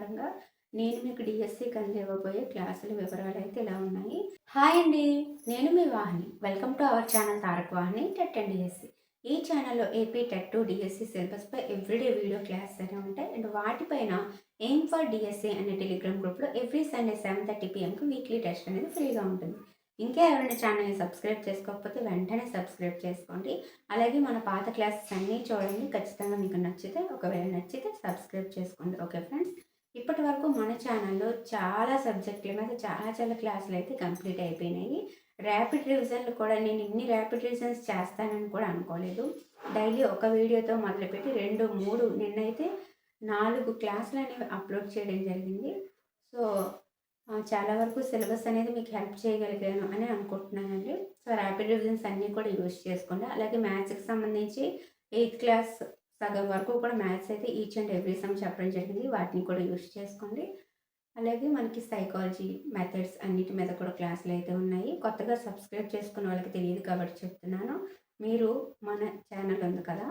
ప్రకారంగా నేను మీకు డిఎస్సి కంది ఇవ్వబోయే క్లాసుల వివరాలు అయితే ఇలా ఉన్నాయి. హాయ్ అండి నేను మీ Vahini. Welcome to our channel Tarak Vahini TET and DSC ఈ ఛానల్లో ఏపీ టెట్ టు డిఎస్సి సిలబస్పై ఎవ్రీడే వీడియో క్లాస్ అనే ఉంటాయి. అండ్ వాటిపైన ఎయిమ్ ఫర్ డిఎస్సి అనే టెలిగ్రామ్ గ్రూప్లో ఎవ్రీ సండే సెవెన్ థర్టీ పిఎంకి వీక్లీ టెస్ట్ అనేది ఫ్రీగా ఉంటుంది. ఇంకా ఎవరైనా ఛానల్ని సబ్స్క్రైబ్ చేసుకోకపోతే వెంటనే సబ్స్క్రైబ్ చేసుకోండి. అలాగే మన పాత క్లాసెస్ అన్నీ చూడండి. ఖచ్చితంగా మీకు నచ్చితే ఒకవేళ నచ్చితే సబ్స్క్రైబ్ చేసుకోండి. ఓకే ఫ్రెండ్స్ ఇప్పటి వరకు మన ఛానల్లో చాలా సబ్జెక్టుల మీద చాలా చాలా క్లాసులు అయితే కంప్లీట్ అయిపోయినాయి. ర్యాపిడ్ రివిజన్లు కూడా నేను ఇన్ని ర్యాపిడ్ రివిజన్స్ చేస్తానని కూడా అనుకోలేదు. డైలీ ఒక వీడియోతో మొదలుపెట్టి రెండు మూడు నిన్నైతే నాలుగు క్లాసులు అనేవి అప్లోడ్ చేయడం జరిగింది. సో చాలా వరకు సిలబస్ అనేది మీకు హెల్ప్ చేయగలిగాను అని అనుకుంటున్నానండి. సో ర్యాపిడ్ రివిజన్స్ అన్నీ కూడా యూజ్ చేసుకోండి. అలాగే మ్యాథ్స్కి సంబంధించి ఎయిత్ క్లాస్ సగం వరకు కూడా మ్యాథ్స్ అయితే ఈచ్ అండ్ ఎవ్రీ సమ్ చెప్పడం జరిగింది. వాటిని కూడా యూస్ చేసుకోండి. అలాగే మనకి సైకాలజీ మెథడ్స్ అన్నిటి మీద కూడా క్లాసులు అయితే ఉన్నాయి. కొత్తగా సబ్స్క్రైబ్ చేసుకున్న వాళ్ళకి తెలియదు కాబట్టి చెప్తున్నాను. మీరు మన ఛానల్ ఉంది కదా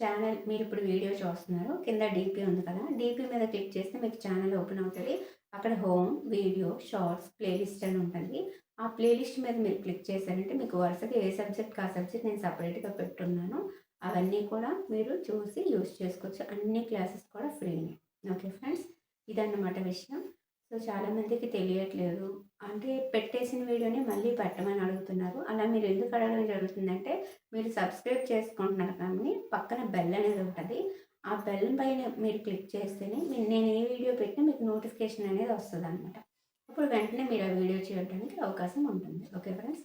ఛానల్ మీరు ఇప్పుడు వీడియో చూస్తున్నారు కింద డీపీ ఉంది కదా డీపీ మీద క్లిక్ చేస్తే మీకు ఛానల్ ఓపెన్ అవుతుంది. అక్కడ హోమ్ వీడియో షార్ట్స్ ప్లేలిస్ట్ అని ఉంటుంది. ఆ ప్లేలిస్ట్ మీద మీరు క్లిక్ చేశారంటే మీకు వరుసగా ఏ సబ్జెక్ట్ ఆ సబ్జెక్ట్ నేను సపరేట్గా పెట్టున్నాను. అవన్నీ కూడా మీరు చూసి యూస్ చేసుకోవచ్చు. అన్ని క్లాసెస్ కూడా ఫ్రీనే ఓకే ఫ్రెండ్స్ ఇదన్నమాట విషయం. సో చాలామందికి తెలియట్లేదు. అంటే పెట్టేసిన వీడియోని మళ్ళీ పెట్టమని అడుగుతున్నారు. అలా మీరు ఎందుకు అడగడం జరుగుతుందంటే మీరు సబ్స్క్రైబ్ చేసుకుంటున్నారు కానీ పక్కన బెల్ అనేది ఉంటుంది. ఆ బెల్ పైన మీరు క్లిక్ చేస్తేనే నేను ఏ వీడియో పెట్టినా మీకు నోటిఫికేషన్ అనేది వస్తుంది అనమాట అప్పుడు వెంటనే మీరు ఆ వీడియో చేయడానికి అవకాశం ఉంటుంది. ఓకే ఫ్రెండ్స్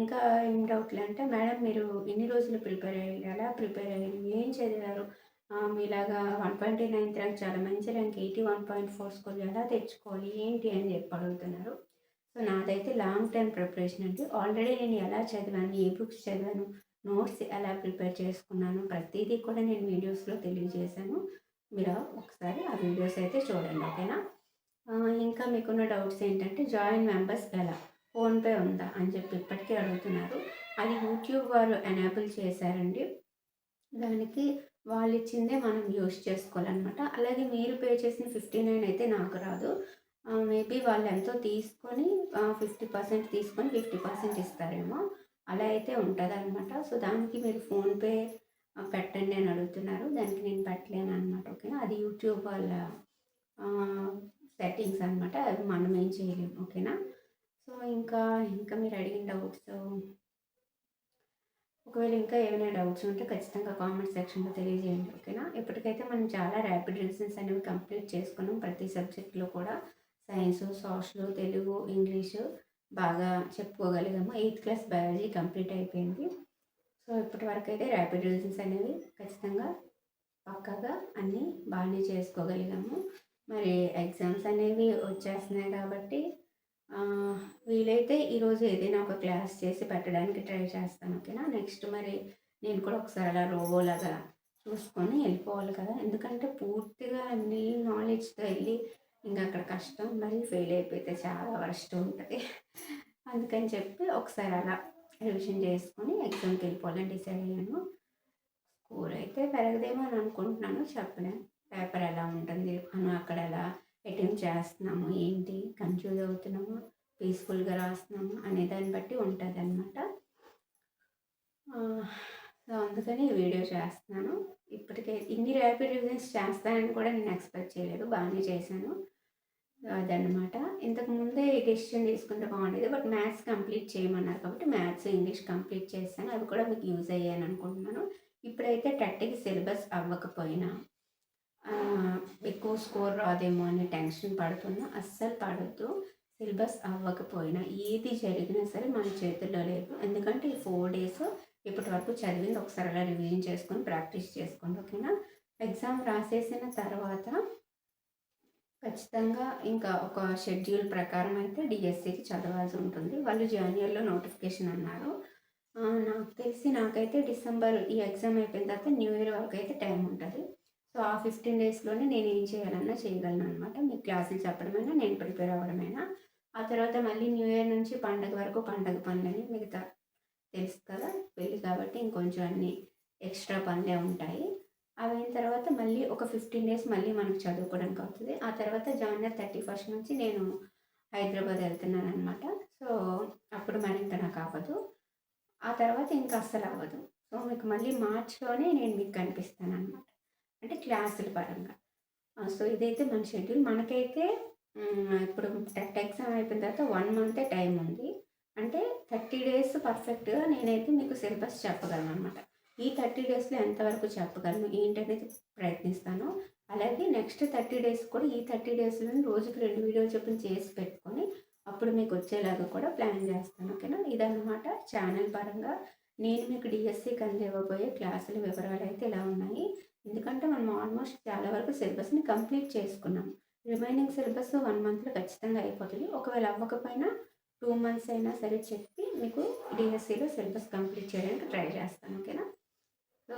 ఇంకా ఏం డౌట్లు. అంటే మేడం మీరు ఎన్ని రోజులు ప్రిపేర్ అయ్యారు? ఎలా ప్రిపేర్ అయ్యారు ఏం చదివారు? మీలాగా వన్ పాయింట్ నైన్ ర్యాంక్ చాలా మంచి rank eighty one point four score ఎలా తెచ్చుకోవాలి? ఏంటి అని చెప్పి అడుగుతున్నారు. సో నాదైతే లాంగ్ టైం ప్రిపరేషన్ అండి. ఆల్రెడీ నేను ఎలా చదివాను? ఏ బుక్స్ చదివాను? నోట్స్ ఎలా ప్రిపేర్ చేసుకున్నాను? ప్రతిదీ కూడా నేను వీడియోస్లో తెలియజేశాను. మీరు ఒకసారి ఆ వీడియోస్ అయితే చూడండి ఓకేనా? ఇంకా మీకున్న డౌట్స్ ఏంటంటే జాయిన్ మెంబర్స్ ఎలా? ఫోన్పే ఉందా అని చెప్పి ఇప్పటికీ అడుగుతున్నారు. అది యూట్యూబ్ వారు ఎనేబుల్ చేశారండి. దానికి వాళ్ళు ఇచ్చిందే మనం యూస్ చేసుకోవాలన్నమాట. అలాగే మీరు పే చేసిన ఫిఫ్టీ నైన్ అయితే నాకు రాదు. మేబీ వాళ్ళు ఎంతో తీసుకొని ఫిఫ్టీ పర్సెంట్ తీసుకొని ఫిఫ్టీ పర్సెంట్ ఇస్తారేమో. అలా అయితే ఉంటుంది అనమాట సో దానికి మీరు ఫోన్పే పెట్టండి అని అడుగుతున్నారు. దానికి నేను పెట్టలేను అనమాట ఓకేనా? అది యూట్యూబ్ వాళ్ళ సెట్టింగ్స్ అనమాట అవి మనం ఏం చేయలేము ఓకేనా? సో ఇంకా ఇంకా మీరు అడిగిన డౌట్స్ ఒకవేళ ఇంకా ఏమైనా డౌట్స్ ఉంటే ఖచ్చితంగా కామెంట్ సెక్షన్లో తెలియజేయండి ఓకేనా ఇప్పటికైతే మనం చాలా ర్యాపిడ్ రివిజన్స్ అనేవి కంప్లీట్ చేసుకున్నాం. ప్రతి సబ్జెక్ట్లో కూడా సైన్స్ సోషల్ తెలుగు ఇంగ్లీషు బాగా చెప్పుకోగలిగాము. ఎయిత్ క్లాస్ బయాలజీ కంప్లీట్ అయిపోయింది. సో ఇప్పటి వరకు అయితే ర్యాపిడ్ రివిజన్స్ అనేవి ఖచ్చితంగా పక్కగా అన్నీ బాగానే చేసుకోగలిగాము. మరి ఎగ్జామ్స్ అనేవి వచ్చేస్తున్నాయి కాబట్టి వీలైతే ఈరోజు ఏదైనా ఒక క్లాస్ చేసి పెట్టడానికి ట్రై చేస్తాను ఓకేనా? నెక్స్ట్ మరి నేను కూడా ఒకసారి అలా రోబోలాగా చూసుకొని వెళ్ళిపోవాలి కదా. ఎందుకంటే పూర్తిగా అన్ని నాలెడ్జ్తో వెళ్ళి ఇంకా అక్కడ కష్టం మరి ఫెయిల్ అయిపోతే చాలా వరస్ట్ ఉంటుంది. అందుకని చెప్పి ఒకసారి అలా రివిజన్ చేసుకొని ఎగ్జామ్కి వెళ్ళిపోవాలని డిసైడ్ అయ్యాను. స్కూల్ అయితే పెరగదేమో అని అనుకుంటున్నాను. చెప్పలేను. పేపర్ ఎలా ఉంటుంది? మనం అక్కడ ఎలా అటెంప్ట్ చేస్తున్నాము. ఏంటి? కన్ఫ్యూజ్ అవుతున్నాము. పీస్ఫుల్గా రాస్తున్నాము అనే దాన్ని బట్టి ఉంటుంది అనమాట సో అందుకని ఈ వీడియో చేస్తున్నాను. ఇప్పటికే ఇన్ని ర్యాపిడ్ రివిజన్స్ చేస్తానని కూడా నేను ఎక్స్పెక్ట్ చేయలేదు. బాగానే చేశాను. అదనమాట ఇంతకు ముందే డెసిషన్ తీసుకుంటే బాగుండేది బట్ మ్యాథ్స్ కంప్లీట్ చేయమన్నారు కాబట్టి మ్యాథ్స్ ఇంగ్లీష్ కంప్లీట్ చేస్తాను అవి కూడా మీకు యూజ్ అయ్యాను అనుకుంటున్నాను. ఇప్పుడైతే టెట్కి సిలబస్ అవ్వకపోయినా ఎక్కువ స్కోర్ రాదేమో అని టెన్షన్ పడుతున్నా. అస్సలు పడద్దు. సిలబస్ అవ్వకపోయినా ఏది జరిగినా సరే మన చేతుల్లో లేదు. ఎందుకంటే ఈ ఫోర్ డేస్ ఇప్పటి వరకు చదివింది. ఒకసారి అలా రివిజన్ చేసుకొని ప్రాక్టీస్ చేసుకోండి ఓకేనా? ఎగ్జామ్ రాసేసిన తర్వాత ఖచ్చితంగా ఇంకా ఒక షెడ్యూల్ ప్రకారం అయితే డిఎస్సికి చదవాల్సి ఉంటుంది. వాళ్ళు జనవరిలో నోటిఫికేషన్ అన్నారు. నాకు తెలిసి నాకైతే డిసెంబర్ ఈ ఎగ్జామ్ అయిపోయిన తర్వాత న్యూ ఇయర్ వరకు అయితే టైం ఉంటుంది. సో ఆ ఫిఫ్టీన్ డేస్లోనే నేను ఏం చేయాలన్నా చేయగలను అనమాట మీకు క్లాసులు చెప్పడమైనా నేను ప్రిపేర్ అవ్వడమైనా. ఆ తర్వాత మళ్ళీ న్యూ ఇయర్ నుంచి పండగ వరకు పండగ పనులని మిగతా తెలుసు కదా పెళ్ళి కాబట్టి ఇంకొంచెం అన్ని ఎక్స్ట్రా పనులే ఉంటాయి. అవి అయిన తర్వాత మళ్ళీ ఒక ఫిఫ్టీన్ డేస్ మళ్ళీ మనకు చదువుకోవడానికి అవుతుంది. ఆ తర్వాత జనవరి థర్టీ ఫస్ట్ నుంచి నేను హైదరాబాద్ వెళ్తున్నాను అనమాట సో అప్పుడు మరి ఇంకా నాకు అవ్వదు. ఆ తర్వాత ఇంకా అస్సలు అవ్వదు. సో మీకు మళ్ళీ మార్చ్లోనే నేను మీకు కనిపిస్తాను అనమాట అంటే క్లాసుల పరంగా. సో ఇదైతే మన షెడ్యూల్. మనకైతే ఇప్పుడు టెట్ ఎగ్జామ్ అయిపోయిన తర్వాత వన్ మంతే టైం ఉంది. అంటే థర్టీ డేస్ పర్ఫెక్ట్గా నేనైతే మీకు సిలబస్ చెప్పగలను అనమాట ఈ థర్టీ డేస్లో ఎంతవరకు చెప్పగలను ఏంటనేది ప్రయత్నిస్తాను. అలాగే నెక్స్ట్ థర్టీ డేస్ కూడా ఈ థర్టీ డేస్లో రోజుకి రెండు వీడియోలు చొప్పున చేసి పెట్టుకొని అప్పుడు మీకు వచ్చేలాగా కూడా ప్లాన్ చేస్తాను ఓకేనా? ఇదన్నమాట ఛానల్ పరంగా. నేను మీకు డిఎస్సికి అందివ్వబోయే క్లాసుల వివరాలు అయితే ఇలా ఉన్నాయి. ఎందుకంటే మనం ఆల్మోస్ట్ చాలా వరకు సిలబస్ని కంప్లీట్ చేసుకున్నాం. రిమైనింగ్ సిలబస్ వన్ మంత్లో ఖచ్చితంగా అయిపోతుంది. ఒకవేళ అవ్వకపోయినా టూ మంత్స్ అయినా సరే చెప్పి మీకు డిఎస్సిలో సిలబస్ కంప్లీట్ చేయడానికి ట్రై చేస్తాను ఓకేనా? సో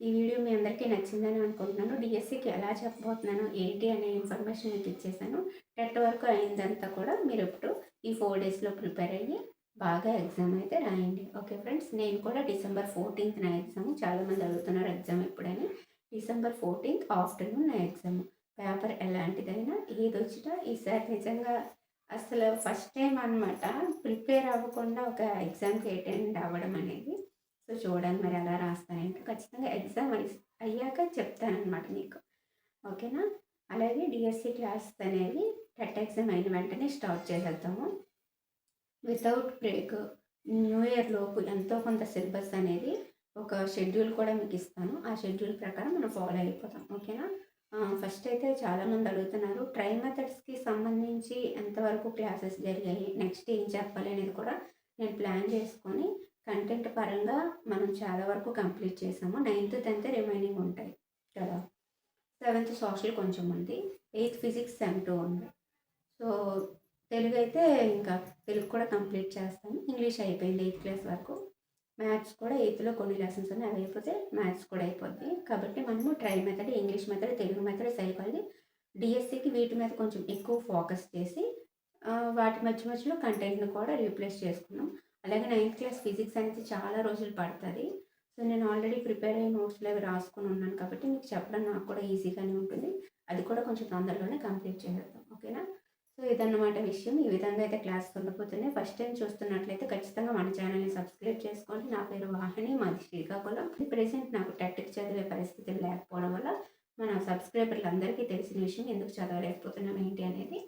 ఈ వీడియో మీ అందరికీ నచ్చిందని అనుకుంటున్నాను. డిఎస్సికి ఎలా చెప్పబోతున్నాను ఏంటి అనే ఇన్ఫర్మేషన్ మీకు ఇచ్చేసాను. టెట్ వరకు అయిందంతా కూడా మీరు ఇప్పుడు ఈ ఫోర్ డేస్లో ప్రిపేర్ అయ్యి బాగా ఎగ్జామ్ అయితే రాయండి. ఓకే ఫ్రెండ్స్ నేను కూడా డిసెంబర్ ఫోర్టీన్త్ నా ఎగ్జామ్ చాలామంది అడుగుతున్నారు ఎగ్జామ్ ఎప్పుడని. డిసెంబర్ ఫోర్టీన్త్ ఆఫ్టర్నూన్ నా ఎగ్జామ్ పేపర్ ఎలాంటిదైనా ఏది వచ్చినా ఈసారి నిజంగా అసలు ఫస్ట్ టైం అనమాట ప్రిపేర్ అవ్వకుండా ఒక ఎగ్జామ్కి అటెండ్ అవ్వడం అనేది. సో చూడాలి మరి ఎలా రాస్తానంటే ఖచ్చితంగా ఎగ్జామ్ అయ్యాక చెప్తానమాట మీకు. ఓకేనా అలాగే డిఎస్సి క్లాస్ అనేది టెట్ ఎగ్జామ్ అయిన వెంటనే స్టార్ట్ చేసేద్దాము. వితౌట్ బ్రేక్ న్యూ ఇయర్ లోపు ఎంతో కొంత సిలబస్ అనేది ఒక షెడ్యూల్ కూడా మీకు ఇస్తాను. ఆ షెడ్యూల్ ప్రకారం మనం ఫాలో అయిపోతాం. ఓకేనా ఫస్ట్ అయితే చాలామంది అడుగుతున్నారు ట్రై మెథడ్స్కి సంబంధించి ఎంతవరకు క్లాసెస్ జరిగాయి? నెక్స్ట్ ఏం చెప్పాలి? అనేది కూడా నేను ప్లాన్ చేసుకొని కంటెంట్ పరంగా మనం చాలా వరకు కంప్లీట్ చేసాము. నైన్త్ టెన్త్ రిమైనింగ్ ఉంటాయి కదా? సెవెంత్ సోషల్ కొంచెం ఉంది. ఎయిత్ ఫిజిక్స్ సెమ్ టూ ఉంది. సో తెలుగు అయితే ఇంకా తెలుగు కూడా కంప్లీట్ చేస్తాను. ఇంగ్లీష్ అయిపోయింది ఎయిత్ క్లాస్ వరకు. మ్యాథ్స్ కూడా ఎయిత్లో కొన్ని లెసన్స్ ఉన్నాయి. అవి అయిపోతే మ్యాథ్స్ కూడా అయిపోద్ది. కాబట్టి మనము try method English method Telugu method psychology డిఎస్సికి వీటి మీద కొంచెం ఎక్కువ ఫోకస్ చేసి వాటి మధ్య మధ్యలో కంటెంట్ను కూడా రీప్లేస్ చేసుకున్నాం. అలాగే నైన్త్ క్లాస్ ఫిజిక్స్ అనేది చాలా రోజులు పడుతుంది. సో నేను ఆల్రెడీ ప్రిపేర్ అయ్యి నోట్స్లో అవి రాసుకుని ఉన్నాను. కాబట్టి మీకు చెప్పడం నాకు కూడా ఈజీగానే ఉంటుంది. అది కూడా కొంచెం తొందరలోనే కంప్లీట్ చేసేద్దాం. ఓకేనా సో ఇదన్నమాట విషయం. ఈ విధంగా అయితే క్లాస్ ఉండిపోతున్నాయి ఫస్ట్ టైం చూస్తున్నట్లయితే ఖచ్చితంగా మన ఛానల్ని సబ్స్క్రైబ్ చేసుకోండి. నా పేరు వాహిని మాది శ్రీకాకుళం. ప్రజెంట్ నాకు టెట్కి చదివే పరిస్థితులు లేకపోవడం వల్ల మన సబ్స్క్రైబర్లు అందరికీ తెలిసిన విషయం ఎందుకు చదవలేకపోతున్నాం ఏంటి అనేది.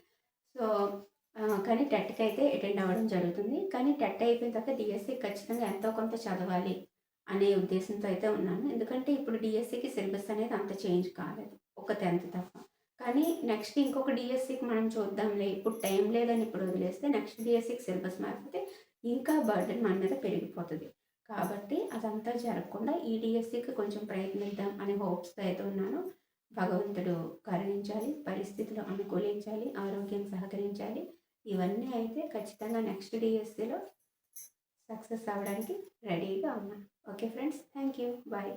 సో కానీ టెట్కి అయితే అటెండ్ అవ్వడం జరుగుతుంది. కానీ టెట్ అయిపోయిన తర్వాత డిఎస్సి ఖచ్చితంగా ఎంతో కొంత చదవాలి అనే ఉద్దేశంతో అయితే ఉన్నాను. ఎందుకంటే ఇప్పుడు డిఎస్సికి సిలబస్ అనేది అంత చేంజ్ కాలేదు. ఒక టెన్త్ తప్ప. కానీ నెక్స్ట్ ఇంకొక డిఎస్సికి మనం చూద్దాంలే. ఇప్పుడు టైం లేదని ఇప్పుడు వదిలేస్తే నెక్స్ట్ డిఎస్సికి సిలబస్ మారిపోతే ఇంకా బర్డెన్ మన మీద పెరిగిపోతుంది. కాబట్టి అదంతా జరగకుండా ఈ డిఎస్సికి కొంచెం ప్రయత్నిద్దాం అనే హోప్స్తో అయితే ఉన్నాను. భగవంతుడు కరుణించాలి పరిస్థితులు అనుకూలించాలి ఆరోగ్యం సహకరించాలి. ఇవన్నీ అయితే ఖచ్చితంగా నెక్స్ట్ డిఎస్సిలో సక్సెస్ అవ్వడానికి రెడీగా ఉన్నాను okay friends thank you. Bye.